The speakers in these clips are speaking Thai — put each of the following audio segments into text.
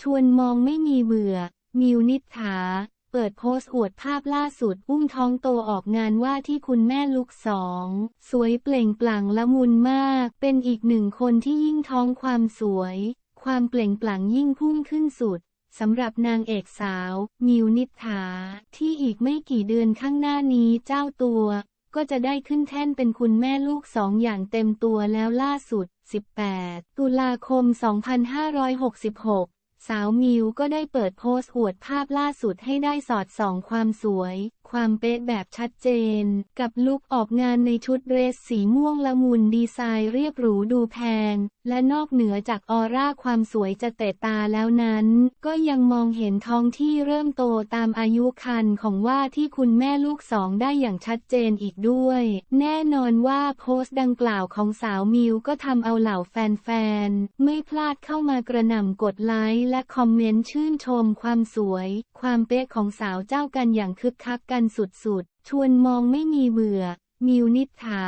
ชวนมองไม่มีเบื่อ มิวนิษฐา เปิดโพสต์อวดภาพล่าสุด อุ้มท้องโตออกงานว่าที่คุณแม่ลูกสอง สวยเปล่งปลั่งละมุนมาก เป็นอีกหนึ่งคนที่ยิ่งท้องความสวย ความเปล่งปลั่งยิ่งพุ่งขึ้นสุดสำหรับนางเอกสาว มิวนิษฐา ที่อีกไม่กี่เดือนข้างหน้านี้เจ้าตัว ก็จะได้ขึ้นแท่นเป็นคุณแม่ลูกสองอย่างเต็มตัวแล้วล่าสุด 18 ตุลาคม 2566 สาวมิวก็ได้เปิดโพสต์อวดภาพล่าสุดให้ได้สอดส่องความสวยความเป๊ะแบบชัดเจน กับลุคออกงานในชุดเรสสีม่วงละมุนดีไซน์เรียบหรูดูแพง และนอกเหนือจากออร่าความสวยจะเตะตาแล้วนั้น ก็ยังมองเห็นท้องที่เริ่มโตตามอายุคันของว่าที่คุณแม่ลูกสองได้อย่างชัดเจนอีกด้วย แน่นอนว่าโพสต์ดังกล่าวของสาวมิวก็ทำเอาเหล่าแฟนๆ ไม่พลาดเข้ามากระหน่ำกดไลค์และคอมเมนต์ชื่นชมความสวย ความเป๊ะของสาวเจ้ากันอย่างคึกคักกันสุดๆ ชวนมองไม่มีเบื่อ มิวนิษฐา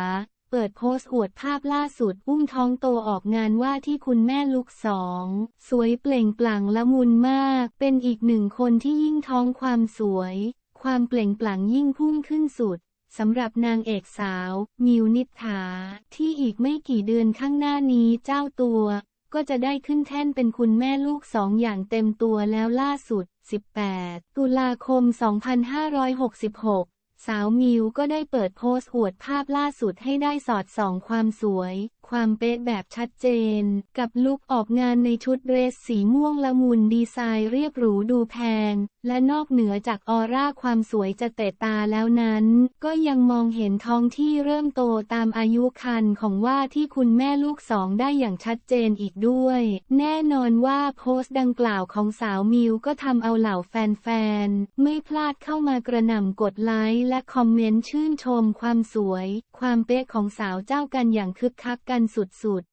เปิดโพสต์อวดภาพล่าสุด อุ้มท้องโตออกงานว่าที่คุณแม่ลูกสอง สวยเปล่งปลั่งละมุนมาก เป็นอีกหนึ่งคนที่ยิ่งท้องความสวย ความเปล่งปลั่งยิ่งพุ่งขึ้นสุดสำหรับนางเอกสาว มิวนิษฐา ที่อีกไม่กี่เดือนข้างหน้านี้เจ้าตัว ก็จะได้ขึ้นแท่นเป็นคุณแม่ลูกสองอย่างเต็มตัวแล้วล่าสุด 18 ตุลาคม 2566 สาวมิวก็ได้เปิดโพสต์อวดภาพล่าสุดให้ได้สอดส่องความสวย ความเป๊ะแบบชัดเจน กับลุคออกงานในชุดเดรสสีม่วงละมุนดีไซน์เรียบหรูดูแพง และนอกเหนือจากออร่าความสวยจะเตะตาแล้วนั้น ก็ยังมองเห็นท้องที่เริ่มโตตามอายุคันของว่าที่คุณแม่ลูกสองได้อย่างชัดเจนอีกด้วย แน่นอนว่าโพสต์ดังกล่าวของสาวมิวก็ทำเอาเหล่าแฟนๆ ไม่พลาดเข้ามากระหน่ำกดไลค์และคอมเมนต์ชื่นชมความสวย ความเป๊ะของสาวเจ้ากันอย่างคึกคักกันกันสุดๆ